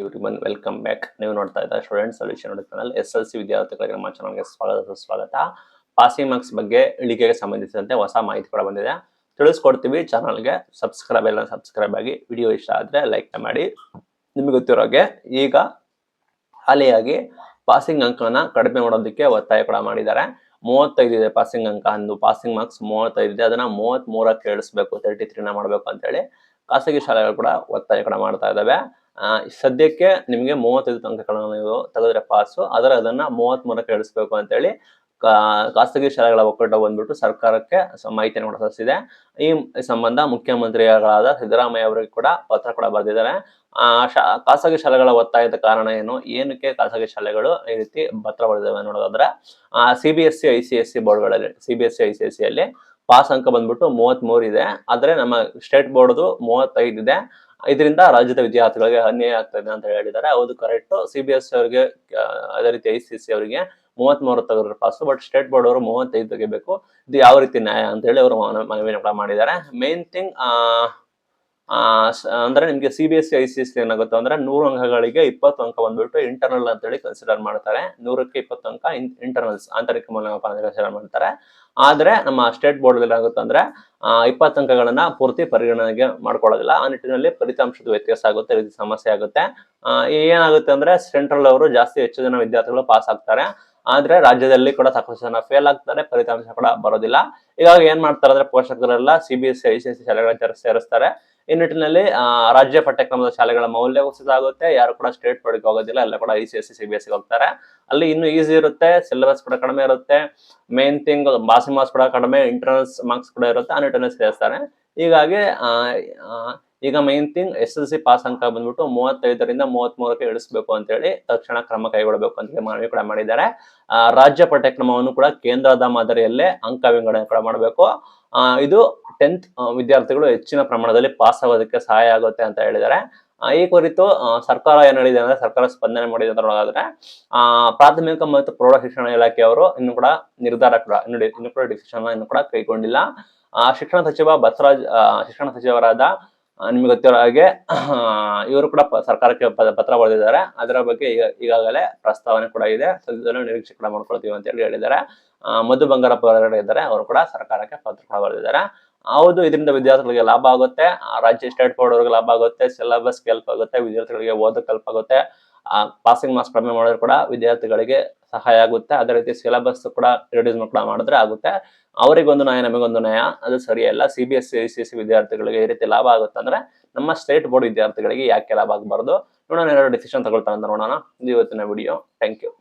ಇವರಿವನ್ welcome back ನೀವು ನೋಡ್ತಾ ಇದ್ದ student solution channel S L C ವಿದ್ಯಾರ್ಥಿಗಳಿಗೆ ನಮ್ಮ ಚಾನಲ್ಗೆ ಸ್ವಾಗತ, ಸುಸ್ವಾಗತ. ಪಾಸಿಂಗ್ ಮಾರ್ಕ್ಸ್ ಬಗ್ಗೆ ಇಳಿಕೆಗೆ ಸಂಬಂಧಿಸಿದಂತೆ ಹೊಸ ಮಾಹಿತಿ ಕೂಡ ಬಂದಿದೆ. ತಿಳಿಸ್ಕೊಡ್ತೀವಿ ಚಾನಲ್ಗೆ ಸಬ್ಸ್ಕ್ರೈಬ್ ಎಲ್ಲ ಸಬ್ಸ್ಕ್ರೈಬ್ ಆಗಿ. ವಿಡಿಯೋ ಇಷ್ಟ ಆದರೆ ಲೈಕ್ ಮಾಡಿ. ನಿಮಗೆ ಗೊತ್ತಿರೋಗೆ ಈಗ ಹಾಲಿಯಾಗಿ ಪಾಸಿಂಗ್ ಅಂಕನ ಕಡಿಮೆ ಮಾಡೋದಕ್ಕೆ ಒತ್ತಾಯ ಕೂಡ ಮಾಡಿದ್ದಾರೆ. ಮೂವತ್ತೈದು ಇದೆ ಪಾಸಿಂಗ್ ಅಂಕ, ಅಂದು ಪಾಸಿಂಗ್ ಮಾರ್ಕ್ಸ್ ಮೂವತ್ತೈದು ಇದೆ. ಅದನ್ನ ಮೂವತ್ತ್ ಮೂರಕ್ಕೆ ಇಳಿಸ್ಬೇಕು ತರ್ಟಿ ತ್ರೀನ ಮಾಡಬೇಕು ಅಂತೇಳಿ ಖಾಸಗಿ ಶಾಲೆಗಳು ಕೂಡ ಒತ್ತಾಯ ಕೂಡ ಮಾಡ್ತಾ ಇದ್ದಾವೆ. ಸದ್ಯಕ್ಕೆ ನಿಮಗೆ ಮೂವತ್ತೈದು ಅಂಕಗಳನ್ನು ನೀವು ತೆಗೆದ್ರೆ ಪಾಸು ಅದರ ಅದನ್ನ ಮೂವತ್ತ್ ಮೂರಕ್ಕೆ ಇಳಿಸ್ಬೇಕು ಅಂತೇಳಿ ಖಾಸಗಿ ಶಾಲೆಗಳ ಒಕ್ಕೂಟ ಬಂದ್ಬಿಟ್ಟು ಸರ್ಕಾರಕ್ಕೆ ಮಾಹಿತಿಯನ್ನು ಕೂಡ ಈ ಸಂಬಂಧ ಮುಖ್ಯಮಂತ್ರಿಗಳಾದ ಸಿದ್ದರಾಮಯ್ಯ ಅವರಿಗೆ ಕೂಡ ಪತ್ರ ಕೂಡ ಬರೆದಿದ್ದಾರೆ. ಆ, ಶಾ, ಖಾಸಗಿ ಶಾಲೆಗಳ ಒತ್ತಾಯದ ಕಾರಣ ಏನು? ಏನಕ್ಕೆ ಖಾಸಗಿ ಶಾಲೆಗಳು ಈ ರೀತಿ ಪತ್ರ ಬರೆದಿವೆ ನೋಡೋದಾದ್ರೆ C B S C I C S C ಬೋರ್ಡ್ಗಳಲ್ಲಿ C B S C I C S C ಅಲ್ಲಿ ಪಾಸ್ ಅಂಕ ಬಂದ್ಬಿಟ್ಟು ಮೂವತ್ತ್ ಮೂರು ಇದೆ. ಆದರೆ ನಮ್ಮ ಸ್ಟೇಟ್ ಬೋರ್ಡ್ದು ಮೂವತ್ತೈದು ಇದೆ. ಇದರಿಂದ ರಾಜ್ಯದ ವಿದ್ಯಾರ್ಥಿಗಳಿಗೆ ಅನ್ಯಾಯ ಆಗ್ತದೆ ಅಂತ ಹೇಳಿದ್ದಾರೆ. ಹೌದು ಕರೆಕ್ಟ್ ಸಿ ಬಿ ಎಸ್ ಅವರಿಗೆ ಅದೇ ರೀತಿ ಐ ಸಿ ಸಿ ಅವರಿಗೆ ಮೂವತ್ತ್ ಮೂರು ತೆಗೆದ್ರೆ ಪಾಸು ಬಟ್ ಸ್ಟೇಟ್ ಬೋರ್ಡ್ ಅವರು ಮೂವತ್ತೈದು ತೆಗಿಬೇಕು ಇದು ಯಾವ ರೀತಿ ನ್ಯಾಯ ಅಂತ ಹೇಳಿ ಅವರು ಮನ- ಮನವಿಯನ್ನು ಕೂಡ ಮಾಡಿದ್ದಾರೆ. ಮೇನ್ ಥಿಂಗ್ ಅಂದ್ರೆ ನಿಮ್ಗೆ C B S C I C S ಏನಾಗುತ್ತೆ ಅಂದ್ರೆ ನೂರು ಅಂಕಗಳಿಗೆ ಇಪ್ಪತ್ತು ಅಂಕ ಬಂದ್ಬಿಟ್ಟು ಇಂಟರ್ನಲ್ ಅಂತ ಹೇಳಿ ಕನ್ಸಿಡರ್ ಮಾಡ್ತಾರೆ. ನೂರಕ್ಕೆ ಇಪ್ಪತ್ತು ಅಂಕ ಇಂಟರ್ನಲ್ಸ್ ಆಂತರಿಕ ಮೌಲ್ಯಮಾಪನ ಅಂತ ಕನ್ಸಿಡರ್ ಮಾಡ್ತಾರೆ. ಆದ್ರೆ ನಮ್ಮ ಸ್ಟೇಟ್ ಬೋರ್ಡ್ ಏನಾಗುತ್ತೆ ಅಂದ್ರೆ ಆ, ಇಪ್ಪತ್ತು ಅಂಕಗಳನ್ನ ಪೂರ್ತಿ ಪರಿಗಣನೆಗೆ ಮಾಡ್ಕೊಳ್ಳೋದಿಲ್ಲ. ಆ ನಿಟ್ಟಿನಲ್ಲಿ ಫಲಿತಾಂಶದ ವ್ಯತ್ಯಾಸ ಆಗುತ್ತೆ ರೀತಿ ಸಮಸ್ಯೆ ಆಗುತ್ತೆ. ಆ, ಏನಾಗುತ್ತೆ ಅಂದ್ರೆ ಸೆಂಟ್ರಲ್ ಅವರು ಜಾಸ್ತಿ ಹೆಚ್ಚು ಜನ ವಿದ್ಯಾರ್ಥಿಗಳು ಪಾಸ್ ಆಗ್ತಾರೆ. ಆದ್ರೆ ರಾಜ್ಯದಲ್ಲಿ ಕೂಡ ಸಾಕಷ್ಟು ಜನ ಫೇಲ್ ಆಗ್ತಾರೆ, ಫಲಿತಾಂಶ ಕೂಡ ಬರೋದಿಲ್ಲ. ಹೀಗಾಗಿ ಏನ್ ಮಾಡ್ತಾರೆ ಅಂದ್ರೆ ಪೋಷಕರೆಲ್ಲ ಸಿಬಿಎಸ್ಸಿ ಐಸಿಎಸ್ಸಿ ಶಾಲೆಗಳ ಸೇರಿಸ್ತಾರೆ. ಈ ನಿಟ್ಟಿನಲ್ಲಿ ರಾಜ್ಯ ಪಠ್ಯಕ್ರಮದ ಶಾಲೆಗಳ ಮೌಲ್ಯ ಕುಸಿತ ಆಗುತ್ತೆ. ಯಾರು ಕೂಡ ಸ್ಟೇಟ್ ಬೋರ್ಡ್ಗೆ ಹೋಗೋದಿಲ್ಲ, ಎಲ್ಲ ಕೂಡ I C C C B ಹೋಗ್ತಾರೆ. ಅಲ್ಲಿ ಇನ್ನು ಈಸಿ ಇರುತ್ತೆ ಸಿಲೆಬಸ್ ಕೂಡ ಕಡಿಮೆ ಇರುತ್ತೆ. ಮೇನ್ ಥಿಂಗ್ ಬಾಸಿ ಮಾರ್ಕ್ಸ್ ಕೂಡ ಕಡಿಮೆ ಇಂಟರ್ನಲ್ಸ್ ಮಾರ್ಕ್ಸ್ ಕೂಡ ಇರುತ್ತೆ, ಆ ನಿಟ್ಟಿನಲ್ಲಿ ಸೇರಿಸ್ತಾರೆ. ಹೀಗಾಗಿ ಈಗ main thing S L C pass ಅಂಕ ಬಂದ್ಬಿಟ್ಟು ಮೂವತ್ತೈದರಿಂದ ಮೂವತ್ತ್ ಮೂರಕ್ಕೆ ಅಂತ ಹೇಳಿ ತಕ್ಷಣ ಕ್ರಮ ಕೈಗೊಳ್ಳಬೇಕು ಅಂತ ಹೇಳಿ ಮನವಿ ಕೂಡ ಮಾಡಿದ್ದಾರೆ. ರಾಜ್ಯ ಪಠ್ಯಕ್ರಮವನ್ನು ಕೂಡ ಕೇಂದ್ರದ ಮಾದರಿಯಲ್ಲೇ ಅಂಕ ವಿಂಗಡಣೆ ಕೂಡ ಮಾಡಬೇಕು. ಇದು ಟೆಂತ್ ವಿದ್ಯಾರ್ಥಿಗಳು ಹೆಚ್ಚಿನ ಪ್ರಮಾಣದಲ್ಲಿ ಪಾಸ್ ಆಗೋದಕ್ಕೆ ಸಹಾಯ ಆಗುತ್ತೆ ಅಂತ ಹೇಳಿದ್ದಾರೆ. ಈ ಕುರಿತು ಸರ್ಕಾರ ಏನ್ ಹೇಳಿದೆ ಅಂದ್ರೆ ಸರ್ಕಾರ ಸ್ಪಂದನೆ ಮಾಡಿದೆ ಅಂತ ಆ, ಪ್ರಾಥಮಿಕ ಮತ್ತು ಪ್ರೌಢ ಶಿಕ್ಷಣ ಇಲಾಖೆಯವರು ಇನ್ನು ಕೂಡ ನಿರ್ಧಾರ ಕೂಡ ಇನ್ನು ಇನ್ನು ಕೂಡ ಡಿಸಿಷನ್ ಇನ್ನು ಕೂಡ ಕೈಗೊಂಡಿಲ್ಲ. ಆ, ಶಿಕ್ಷಣ ಸಚಿವ ಬಸವರಾಜ್ ಶಿಕ್ಷಣ ಸಚಿವರಾದ ನಿಮ್ಗೆ ಗೊತ್ತಿರೋ ಹಾಗೆ ಇವರು ಕೂಡ ಸರ್ಕಾರಕ್ಕೆ ಪತ್ರ ಬರೆದಿದ್ದಾರೆ. ಅದರ ಬಗ್ಗೆ ಈಗ, ಈಗಾಗಲೇ ಪ್ರಸ್ತಾವನೆ ಕೂಡ ಇದೆ. ಸದ್ಯದಲ್ಲೂ ನಿರೀಕ್ಷೆ ಕೂಡ ಮಾಡ್ಕೊಳ್ತೀವಿ ಅಂತ ಹೇಳಿ ಹೇಳಿದ್ದಾರೆ ಮಧು ಬಂಗಾರಪ್ಪ ಇದ್ದಾರೆ. ಅವರು ಕೂಡ ಸರ್ಕಾರಕ್ಕೆ ಪತ್ರ ಕೂಡ ಬರೆದಿದ್ದಾರೆ. ಹೌದು, ಇದರಿಂದ ವಿದ್ಯಾರ್ಥಿಗಳಿಗೆ ಲಾಭ ಆಗುತ್ತೆ. ರಾಜ್ಯ ಸ್ಟೇಟ್ ಬೋರ್ಡ್ ಅವ್ರಿಗೆ ಲಾಭ ಆಗುತ್ತೆ. ಸಿಲೆಬಸ್ ಹೆಲ್ಪ್ ಆಗುತ್ತೆ. ವಿದ್ಯಾರ್ಥಿಗಳಿಗೆ ಓದಕ್ಕೆ ಹೆಲ್ಪ್ ಆಗುತ್ತೆ. ಪಾಸಿಂಗ್ ಮಾರ್ಕ್ಸ್ ಕಡಿಮೆ ಮಾಡಿದ್ರು ಕೂಡ ವಿದ್ಯಾರ್ಥಿಗಳಿಗೆ ಸಹಾಯ ಆಗುತ್ತೆ. ಅದೇ ರೀತಿ ಸಿಲೆಬಸ್ ಕೂಡ ರಿಡ್ಯೂಸ್ ಕೂಡ ಮಾಡಿದ್ರೆ ಆಗುತ್ತೆ. ಅವರಿಗೊಂದು ನಯ ನಮಗೊಂದು ನಯ ಅದು ಸರಿಯಲ್ಲ. C B S C C C ವಿದ್ಯಾರ್ಥಿಗಳಿಗೆ ಈ ರೀತಿ ಲಾಭ ಆಗುತ್ತೆ ಅಂದ್ರೆ ನಮ್ಮ ಸ್ಟೇಟ್ ಬೋರ್ಡ್ ವಿದ್ಯಾರ್ಥಿಗಳಿಗೆ ಯಾಕೆ ಲಾಭ ಆಗಬಾರ್ದು? ನೋಡೋಣ ಎರಡು ಡಿಸಿಷನ್ ತಗೊಳ್ತಾ ಅಂತ ನೋಡೋಣ. ಇದು ಇವತ್ತಿನ ವಿಡಿಯೋ ಥ್ಯಾಂಕ್ ಯು